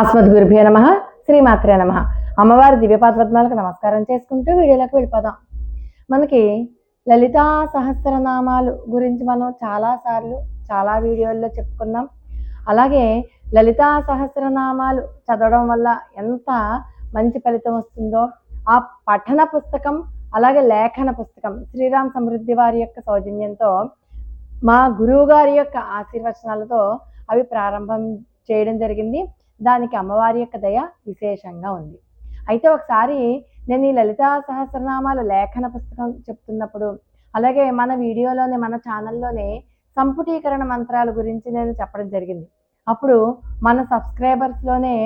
అస్మద్ గురుభ్యో నమ శ్రీమాత్రే నమ. అమ్మవారి దివ్యపాదపద్మాలకు నమస్కారం చేసుకుంటూ వీడియోలోకి వెళ్ళిపోదాం. మనకి లలితా సహస్రనామాలు గురించి మనం చాలాసార్లు చాలా వీడియోల్లో చెప్పుకున్నాం. అలాగే లలితా సహస్రనామాలు చదవడం వల్ల ఎంత మంచి ఫలితం వస్తుందో ఆ పఠన పుస్తకం అలాగే లేఖన పుస్తకం శ్రీరామ్ సమృద్ధి వారి యొక్క సౌజన్యంతో మా గురువు గారి యొక్క ఆశీర్వచనాలతో అవి ప్రారంభం చేయడం జరిగింది. దానికి అమ్మవారి యొక్క దయ విశేషంగా ఉంది. అయితే ఒకసారి నేను ఈ లలితా సహస్రనామాలు లేఖన పుస్తకం చెప్తున్నప్పుడు అలాగే మన వీడియోలోనే మన ఛానల్లోనే సంపుటీకరణ మంత్రాల గురించి నేను చెప్పడం జరిగింది. అప్పుడు మన సబ్స్క్రైబర్స్లోనే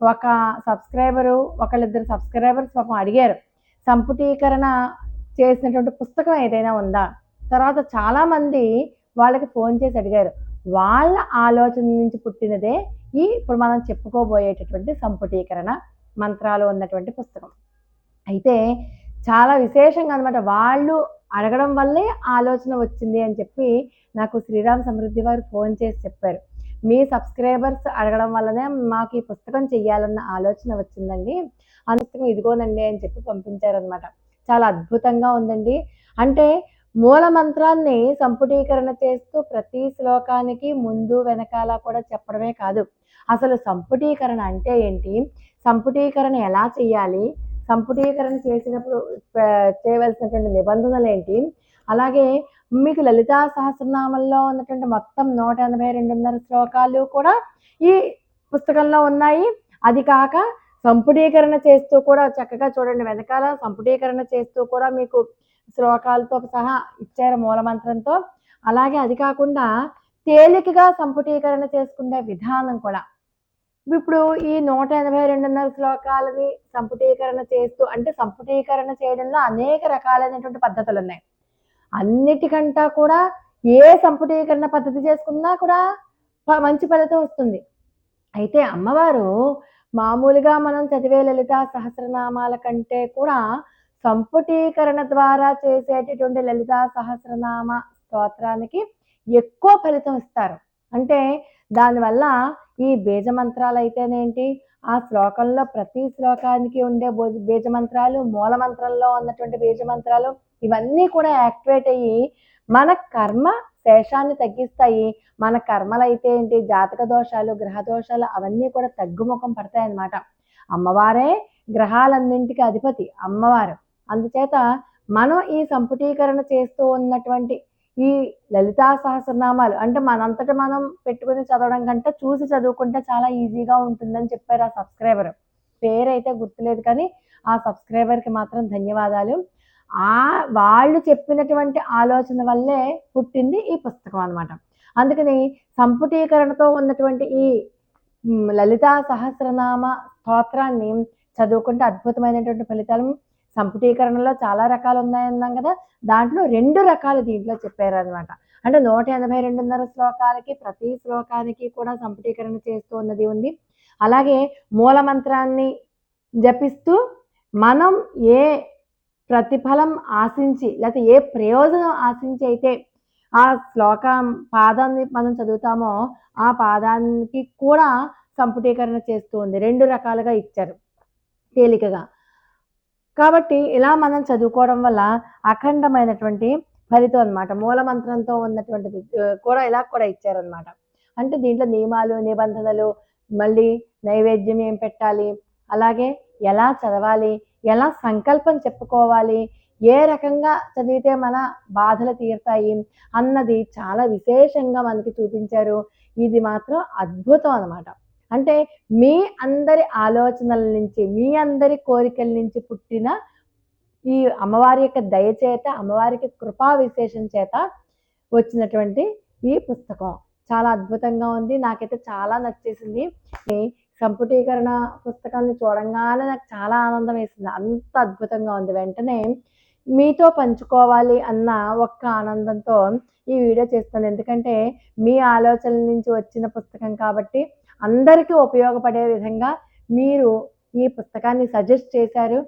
ఒక సబ్స్క్రైబరు ఒకళ్ళిద్దరు సబ్స్క్రైబర్స్ పాపం అడిగారు సంపుటీకరణ చేసినటువంటి పుస్తకం ఏదైనా ఉందా? తర్వాత చాలామంది వాళ్ళకి ఫోన్ చేసి అడిగారు వాళ్ళ ఆలోచన నుంచి పుట్టినదే ఈ ఇప్పుడు మనం చెప్పుకోబోయేటటువంటి సంపుటీకరణ మంత్రాలు ఉన్నటువంటి పుస్తకం. అయితే చాలా విశేషంగా అనమాట వాళ్ళు అడగడం వల్లే ఆలోచన వచ్చింది అని చెప్పి నాకు శ్రీరామ్ సమృద్ధి వారు ఫోన్ చేసి చెప్పారు. మీ సబ్స్క్రైబర్స్ అడగడం వల్లనే మాకు ఈ పుస్తకం చెయ్యాలన్న ఆలోచన వచ్చిందండి. ఆ పుస్తకం ఇదిగోనండి అని చెప్పి పంపించారనమాట చాలా అద్భుతంగా ఉందండి. అంటే మూల మంత్రాన్ని సంపుటీకరణ చేస్తూ ప్రతి శ్లోకానికి ముందు వెనకాల కూడా చెప్పడమే కాదు. అసలు సంపుటీకరణ అంటే ఏంటి? సంపుటీకరణ ఎలా చేయాలి? సంపుటీకరణ చేసినప్పుడు చేయవలసినటువంటి నిబంధనలు ఏంటి? అలాగే మీకు లలితా సహస్రనామంలో ఉన్నటువంటి మొత్తం నూట ఎనభై రెండున్నర శ్లోకాలు కూడా ఈ పుస్తకంలో ఉన్నాయి. అది కాక సంపుటీకరణ చేస్తూ కూడా చక్కగా చూడండి. వెనకాల సంపుటీకరణ చేస్తూ కూడా మీకు శ్లోకాలతో సహా ఇచ్చారు మూలమంత్రంతో. అలాగే అది కాకుండా తేలికగా సంపుటీకరణ చేసుకునే విధానం కూడా. ఇప్పుడు ఈ నూట ఎనభై రెండున్నర శ్లోకాలని సంపుటీకరణ చేస్తూ అంటే సంపుటీకరణ చేయడంలో అనేక రకాలైనటువంటి పద్ధతులు ఉన్నాయి అన్నిటికంటా కూడా ఏ సంపుటీకరణ పద్ధతి చేసుకున్నా కూడా మంచి ఫలితం వస్తుంది. అయితే అమ్మవారు మామూలుగా మనం చదివే లలిత సహస్రనామాల కంటే కూడా సంపుటీకరణ ద్వారా చేసేటటువంటి లలితా సహస్రనామ స్తోత్రానికి ఎక్కువ ఫలితం ఇస్తారు. అంటే దానివల్ల ఈ బీజమంత్రాలు అయితేనేంటి ఆ శ్లోకంలో ప్రతి శ్లోకానికి ఉండే బీజమంత్రాలు మూల మంత్రంలో ఉన్నటువంటి బీజమంత్రాలు ఇవన్నీ కూడా యాక్టివేట్ అయ్యి మన కర్మ శేషాన్ని తగ్గిస్తాయి. మన కర్మలు అయితే ఏంటి? జాతక దోషాలు గ్రహ దోషాలు అవన్నీ కూడా తగ్గుముఖం పడతాయి అన్నమాట అమ్మవారే గ్రహాలన్నింటికి అధిపతి అమ్మవారు. అందుచేత మనం ఈ సంపుటీకరణ చేస్తూ ఉన్నటువంటి ఈ లలితా సహస్రనామాలు అంటే మనంతట మనం పెట్టుకుని చదవడం కంటే చూసి చదువుకుంటే చాలా ఈజీగా ఉంటుందని చెప్పారు ఆ సబ్స్క్రైబర్. పేరైతే గుర్తులేదు కానీ ఆ సబ్స్క్రైబర్కి మాత్రం ధన్యవాదాలు. ఆ వాళ్ళు చెప్పినటువంటి ఆలోచన వల్లే పుట్టింది ఈ పుస్తకం అనమాట అందుకని సంపుటీకరణతో ఉన్నటువంటి ఈ లలితా సహస్రనామ స్తోత్రాన్ని చదువుకుంటే అద్భుతమైనటువంటి ఫలితాలు సంపుటీకరణలో చాలా రకాలు ఉన్నాయన్నాం కదా దాంట్లో రెండు రకాలు దీంట్లో చెప్పారనమాట అంటే నూట ఎనభై రెండున్నర శ్లోకాలకి ప్రతి శ్లోకానికి కూడా సంపుటీకరణ చేస్తూ ఉన్నది ఉంది. అలాగే మూలమంత్రాన్ని జపిస్తూ మనం ఏ ప్రతిఫలం ఆశించి లేకపోతే ఏ ప్రయోజనం ఆశించి అయితే ఆ శ్లోకం పాదాన్ని మనం చదువుతామో ఆ పాదానికి కూడా సంపుటీకరణ చేస్తూ ఉంది. రెండు రకాలుగా ఇచ్చారు తేలికగా. కాబట్టి ఇలా మనం చదువుకోవడం వల్ల అఖండమైనటువంటి ఫలితం అనమాట మూలమంత్రంతో ఉన్నటువంటిది కూడా ఇలా కూడా ఇచ్చారనమాట అంటే దీంట్లో నియమాలు నిబంధనలు మళ్ళీ నైవేద్యం ఏం పెట్టాలి అలాగే ఎలా చదవాలి ఎలా సంకల్పం చెప్పుకోవాలి ఏ రకంగా చదివితే మన బాధలు తీరుతాయి అన్నది చాలా విశేషంగా మనకి చూపించారు. ఇది మాత్రం అద్భుతం అనమాట అంటే మీ అందరి ఆలోచనల నుంచి మీ అందరి కోరికల నుంచి పుట్టిన ఈ అమ్మవారి యొక్క దయచేత అమ్మవారికి కృపా విశేషం చేత వచ్చినటువంటి ఈ పుస్తకం. చాలా అద్భుతంగా ఉంది. నాకైతే చాలా నచ్చేసింది. సంపుటీకరణ పుస్తకాన్ని చూడంగానే నాకు చాలా ఆనందం వేసింది. అంత అద్భుతంగా ఉంది. వెంటనే మీతో పంచుకోవాలి అన్న ఒక్క ఆనందంతో ఈ వీడియో చేస్తాను. ఎందుకంటే మీ ఆలోచనల నుంచి వచ్చిన పుస్తకం కాబట్టి అందరికీ ఉపయోగపడే విధంగా మీరు ఈ పుస్తకాన్ని సజెస్ట్ చేశారు.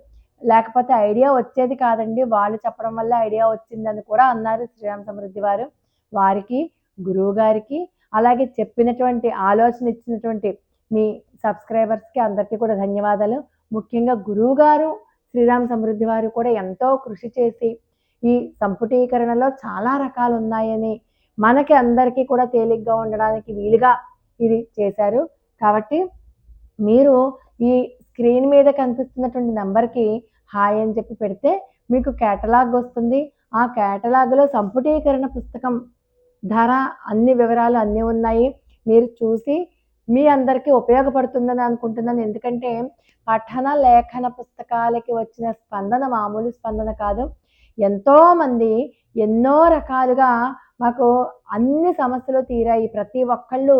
లేకపోతే ఐడియా వచ్చేది కాదండి. వాళ్ళు చెప్పడం వల్ల ఐడియా వచ్చిందని కూడా అన్నారు శ్రీరామ్ సమృద్ధి వారు. వారికి గురువు గారికి అలాగే చెప్పినటువంటి ఆలోచన ఇచ్చినటువంటి మీ సబ్స్క్రైబర్స్కి అందరికీ కూడా ధన్యవాదాలు. ముఖ్యంగా గురువు గారు శ్రీరామ్ సమృద్ధి వారు కూడా ఎంతో కృషి చేసి ఈ సంపుటీకరణలో చాలా రకాలు ఉన్నాయని మనకి అందరికీ కూడా తేలిగ్గా ఉండడానికి వీలుగా ఇది చేశారు. కాబట్టి మీరు ఈ స్క్రీన్ మీద కనిపిస్తున్నటువంటి నెంబర్కి హాయ్ అని చెప్పి పెడితే మీకు కేటలాగ్ వస్తుంది. ఆ కేటలాగ్లో సంపుటీకరణ పుస్తకం ధర అన్ని వివరాలు అన్నీ ఉన్నాయి. మీరు చూసి మీ అందరికీ ఉపయోగపడుతుందని అనుకుంటున్నాను. ఎందుకంటే పఠన లేఖన పుస్తకాలకి వచ్చిన స్పందన మామూలు స్పందన కాదు. ఎంతోమంది ఎన్నో రకాలుగా మాకు అన్ని సమస్యలు తీరాయి. ప్రతి ఒక్కళ్ళు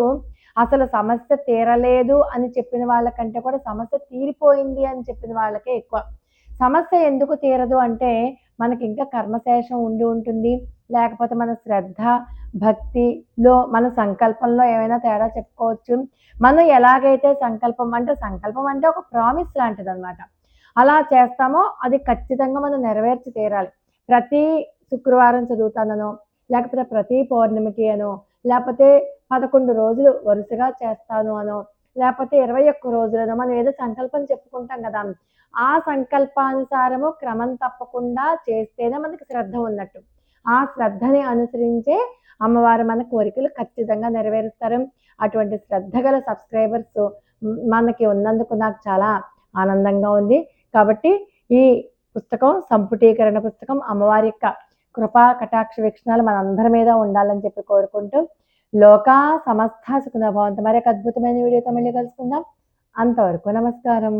అసలు సమస్య తీరలేదు అని చెప్పిన వాళ్ళకంటే కూడా సమస్య తీరిపోయింది అని చెప్పిన వాళ్ళకే ఎక్కువ. సమస్య ఎందుకు తీరదు అంటే మనకి ఇంకా కర్మశేషం ఉండి ఉంటుంది. లేకపోతే మన శ్రద్ధ భక్తిలో మన సంకల్పంలో ఏమైనా తేడా చెప్పుకోవచ్చు. మనం ఎలాగైతే సంకల్పం అంటే సంకల్పం అంటే ఒక ప్రామిస్ లాంటిది అనమాట అలా చేస్తామో అది ఖచ్చితంగా మనం నెరవేర్చి తీరాలి. ప్రతి శుక్రవారం చదువుతానో లేకపోతే ప్రతి పౌర్ణమికి అనో లేకపోతే పదకొండు రోజులు వరుసగా చేస్తాను అనో లేకపోతే ఇరవై ఒక్క రోజులనో మనం ఏదో సంకల్పం చెప్పుకుంటాం కదా. ఆ సంకల్పానుసారము క్రమం తప్పకుండా చేస్తేనే మనకి శ్రద్ధ ఉన్నట్టు. ఆ శ్రద్ధని అనుసరించే అమ్మవారు మన కోరికలు ఖచ్చితంగా నెరవేరుస్తారు. అటువంటి శ్రద్ధ గల సబ్స్క్రైబర్స్ మనకి ఉన్నందుకు నాకు చాలా ఆనందంగా ఉంది. కాబట్టి ఈ పుస్తకం సంపుటీకరణ పుస్తకం అమ్మవారి యొక్క కృపా కటాక్ష వీక్షణాలు మనందరి మీద ఉండాలని చెప్పి కోరుకుంటూ లోకా సమస్త సుఖనభవంత మరి ఒక అద్భుతమైన వీడియోతో మళ్ళీ కలుసుకుందాం. అంతవరకు నమస్కారం.